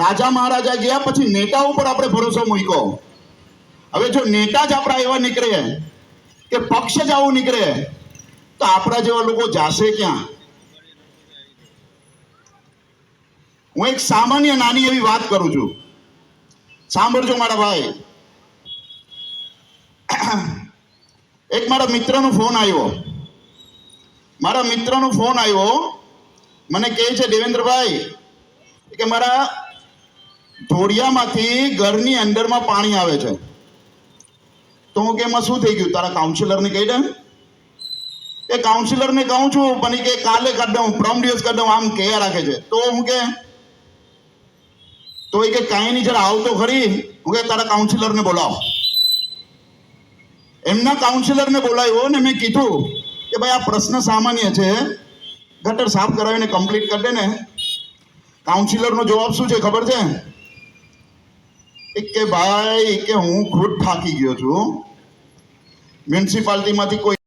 રાજા મહારાજા ગયા, પછી નેતા ઉપર આપણે ભરોસો મૂક્યો. હવે જો નેતા જ આપણા એવા નીકળે કે પક્ષ જ આવું નીકળે, તો આપણા જેવા લોકો જાશે ક્યાં? હું એક સામાન્ય નાની એવી વાત કરું છું. સાંભળજો મારા ભાઈ. એક મારા મિત્રનો ફોન આવ્યો. મારા મિત્રનો ફોન આવ્યો. મને કહે છે દેવેન્દ્રભાઈ, કે મારા ધોળિયામાંથી ઘરની અંદરમાં પાણી આવે છે. તો હું કે, એમાં શું થઈ ગયું? તારા કાઉન્સિલરને કહી દે. એ કાઉન્સિલરને કહું છું, પણ કે, કાલે કરી દઉં પ્રમ દિવસ કરી દઉં, આમ કહ્યા રાખે છે. તો હું કે, તો એ કે, કાંઈ નહીં, જરા આવતો ખરી. હું કે, તારા કાઉન્સિલરને બોલાવો. એમના કાઉન્સિલરને બોલાવ્યો ને મેં કીધું કે, ભાઈ, આ પ્રશ્ન સામાન્ય છે. ગટર સાફ કરાવીને કમ્પ્લીટ કરી દે ને. કાઉન્સિલરનો જવાબ શું છે ખબર છે? કે ભાઈ કે હું ખુદ થાકી ગયો છું. મ્યુનિસિપાલિટીમાંથી કોઈ